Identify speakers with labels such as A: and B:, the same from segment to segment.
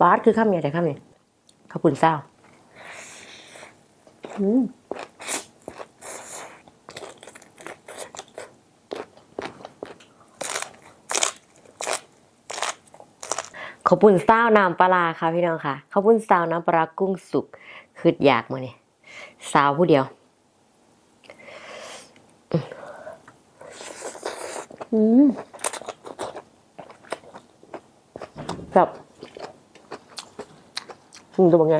A: บาสคือข้ามเนี่ยแต่ข้ามเนี่ยข้าวปุ่นเศร้าอืมข้าวปุ่นเศร้าน้ำปลาร้าค่ะพี่น้องค่ะข้าวปุ่นเศร้าน้ำปลาร้ากุ้งสุกคืออยากมาเนี่ยสาวผู้เดียว อืมแบบ อืมตัวเป็นไง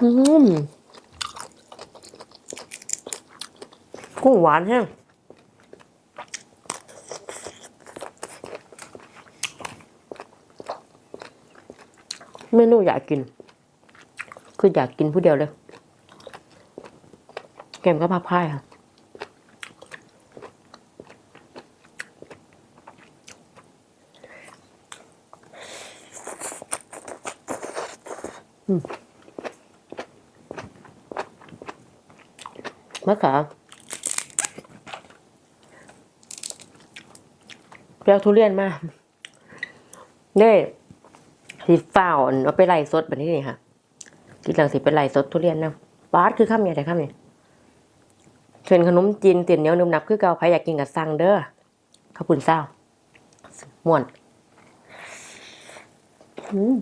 A: อืมกุ้งหวานแห้งเมนูอยากกิน คืออยากกินผู้เดียวเลย แกมก็พับพ่ายค่ะ มะขามเปรี้ยวทุเรียนมากเน่สีฟ้าวอันเอาไปไล่สดแบบนี้นี่ค่ะกินหลังสิไปไล่สดทุเรียนนะบาสคือข้ามเนี่ยแต่ข้ามเนี่ยเทรนขนมจีนเตียนเนียวนุ่มนับคือเกาใครอยากกินกับสั่งเด้อข้าวปุ่นเศร้าม่วน อืม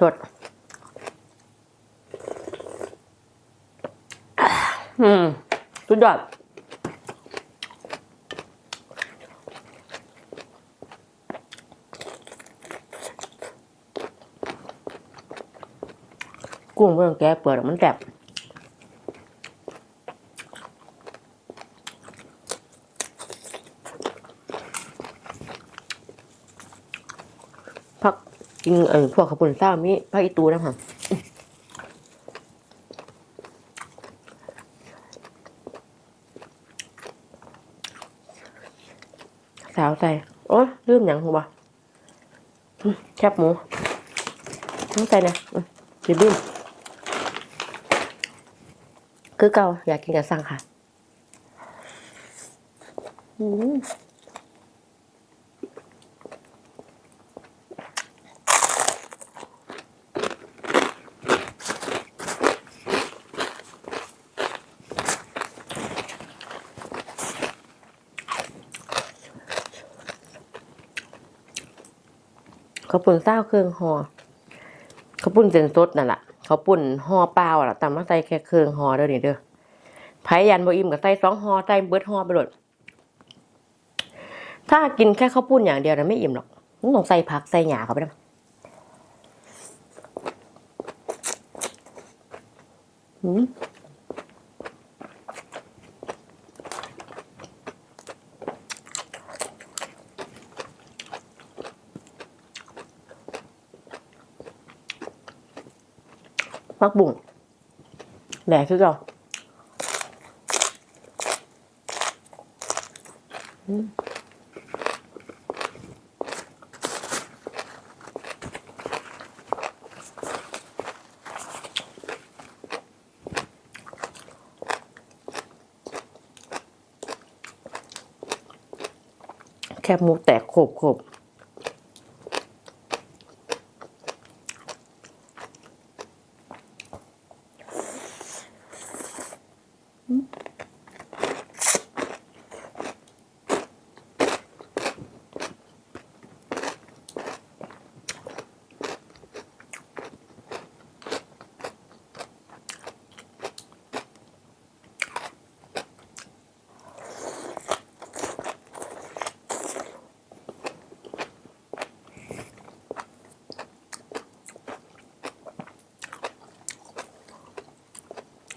A: สดอืม สุดยอดกุ้งเมื่อแกเปิดมันแสบพักกินเออพวกขบปุ่นซ่ามีพักอีตูนะคะ สาวใส่โอ้ยลืมอย่างหัวแคบหมูต้องใส่นะจีบิ้มคือเก่าอยากกินกับสั่งค่ะ อืม ขาวปุ่นเศร้าเครื่องห่อเขาวปุ่นเส้นสดนั่นแหละเขาวปุ่นห่อเปล่าล่ะตำมาใส่แค่เครื่องห่อเด้อนี่เด้อไผยันบ่อิ่มก็ใส่สองห่อใส่เบิดห่อไปโลดถ้ากินแค่ข้าวปุ้นอย่างเดียวนะไม่อิ่มหรอกต้องใส่ผักใส่หญ้าเข้าไปนะอืม ผักบุ้งแหลกคือเก่าแคบหมูแตกโขบโขบ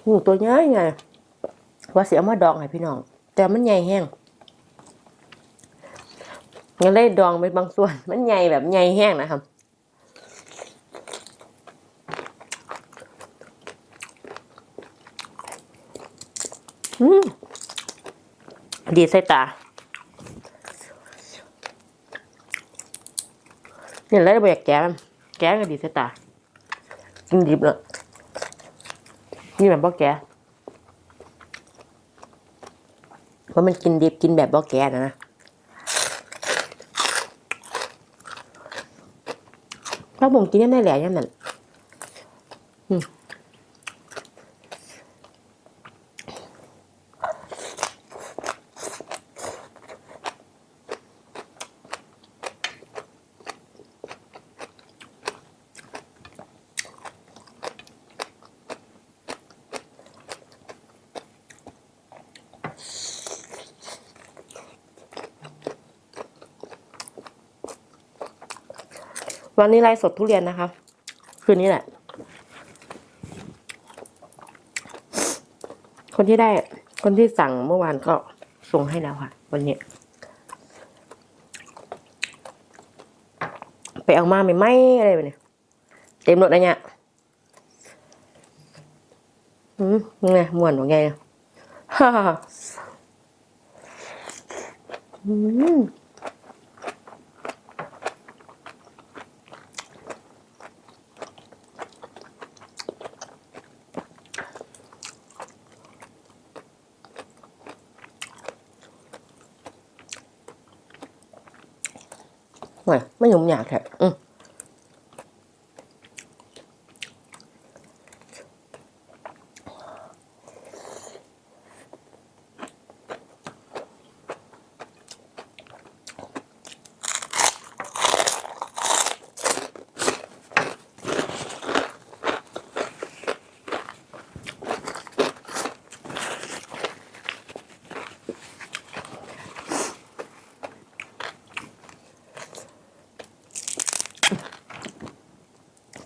A: หูตัวใหญ่ไงว่าเสียมาดองให้พี่น้อง แต่มันใหญ่แห้งงั้นเลยดองไปบางส่วน มันใหญ่แบบใหญ่แห้งนะครับอืมดีใส่ตา เนี่ยแล้วไปอยากแก้มแก้ก็ดีใส่ตากินดิบเลย นี่แบบบ่แก้เพราะมันกินดิบกินแบบบ่แกนะนะถ้าผมกินยังได้แหล่ยังนั่นอืม วันนี้ไลฟ์สดทุเรียนนะคะ คืนนี้แหละ คนที่ได้ คนที่สั่งเมื่อวานก็ส่งให้แล้วค่ะ วันนี้ ไปเอามาไม่ไหมอะไรแบบนี้เต็มรถเลยเนี่ยอืมไงม่วนว่าไงฮ่าฮ่าอืม ไม่ไม่ยุ่งยากแท้อืม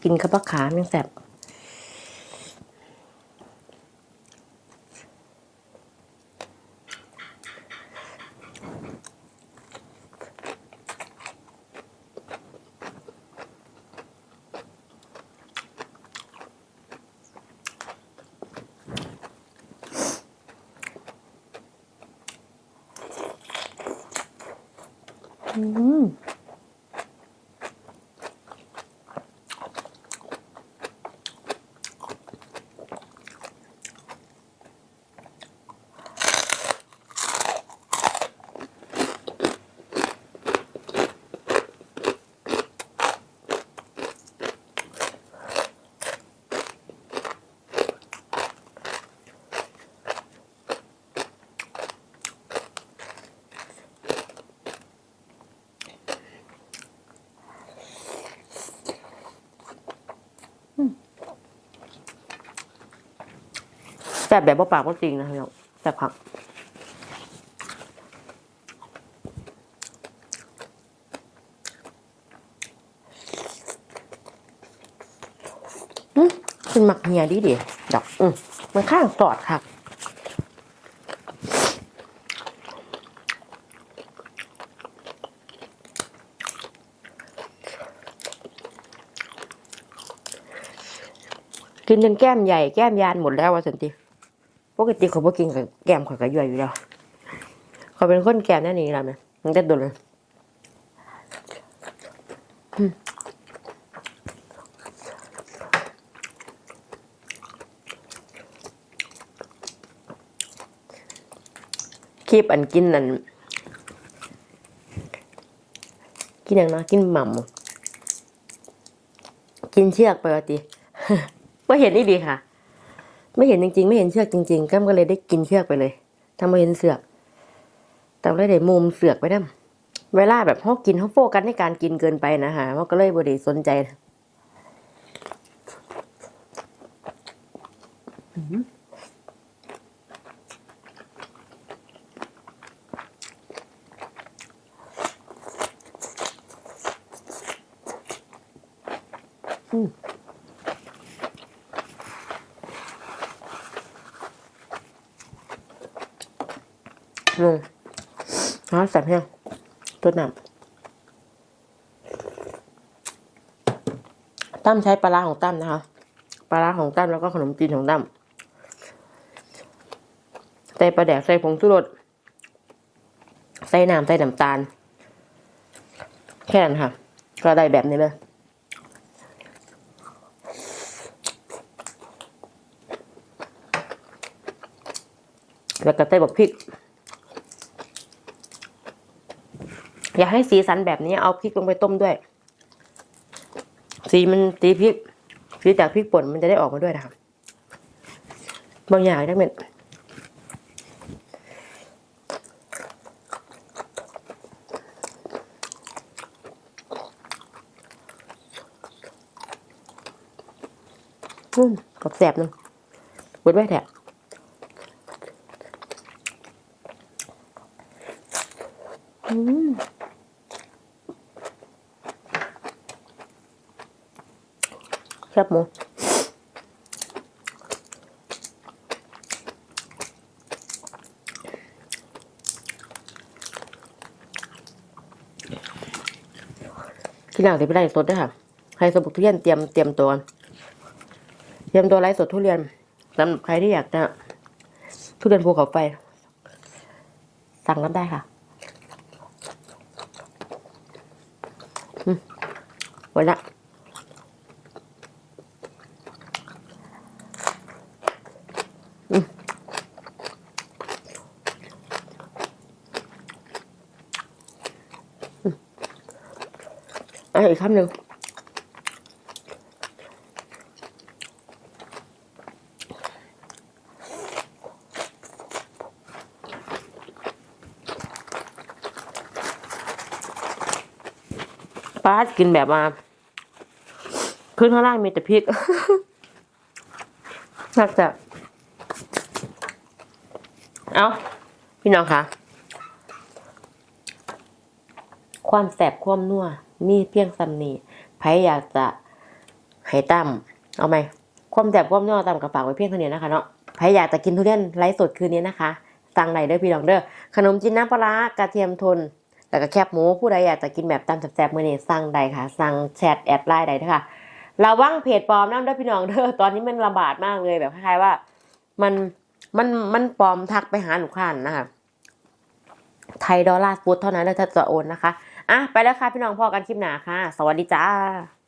A: กินข้าวปลาขามยังแสบอืมแซ่บแบบบ่ปากบ่จริงนะพี่น้องแซ่บผักอืมเป็นหมักเหียดีดีดอก อืมมันข้างสอดค่ะกินจนแก้มใหญ่แก้มยานหมดแล้ววะสันติ ปกติเขาบ่กินกับแก้มข่อยก็ย่อยอยู่แล้วเขาเป็นคนแก้มแน่นี่ละมั้ยมันได้โดนเลยคลิปอันกินนั่นกินอย่างนะกินหม่ำกินเชือกปวะติไม่เห็นนี่ดีค่ะ ไม่เห็นจริงๆ ไม่เห็นเชือกจริงๆก็ก็เลยได้กินเชือกไปเลยทำไมเห็นเสือกแต่เลยได้มุมเสือกไปนั่เวลาแบบเขากินเขาโฟกัสในการกินเกินไปนะฮะเขาก็เลยบไดีสนใจ ลงน้ำแสบแห้งตัวหน้ำตั้มใช้ปลาร้าของตั้มนะคะ ปลาร้าของตั้มแล้วก็ขนมจีนของตั้มใส่ปลาแดกใส่ผงชูรสใส่น้ำใส่น้ำตาล แค่นั้นค่ะ ก็ได้แบบนี้เลยแล้วก็ใส่บักพริก อยากให้สีสันแบบนี้เอาพริกลงไปต้มด้วย สีมันสีพริกสีจากพริกป่นมันจะได้ออกมาด้วยนะครับบางอย่างได้เป็นอืมกรอบแสบหนึงเปิดไว้แถะอืมแซ่ บหมูที่หลังจะไปไล่สดด้วยค่ะใครสมบุกทุเรียนเตรียมเตรียมตัวเตรียมตัวไล่สดทุเรียนสำหรับใครที่อยากจะทุเรียนภูเขาไฟ สั่งรับได้ค่ะอืมหมดละ อีกคำหนึ่งป้าดกินแบบมาพื้นข้างล่างมีแต่พริกน่าจะเอาพี่น้องคะความแสบความนัว มีเพียงสำนีไผอยากจะให้ตั้มเอาไหมความแสบความนัวตั้มกระฝากไว้เพียงเท่านี้นะคะเนาะไผอยากจะกินทุเรียนไร้สดคืนนี้นะคะสั่งไหนเด้อพี่น้องเด้อขนมจีนน้ำปลาร้ากระเทียมทนแล้วก็แคบหมูผู้ใดอยากจะกินแบบตามแซ่บๆมื้อนี้สั่งใดค่ะ สั่งแชทแอดไลน์ใดเด้อค่ะระวังเพจปลอมน้ำเด้อพี่น้องเด้อตอนนี้มันระบาดมากเลยแบบคล้ายๆว่า มันมันมันปลอมทักไปหาหนูข้านนะคะไทยดอลลาร์ฟุตเท่านั้นเลยถ้าจะโอนนะคะ อะไปแล้วค่ะพี่น้องพอกันคลิปหนาค่ะ สวัสดีจ้า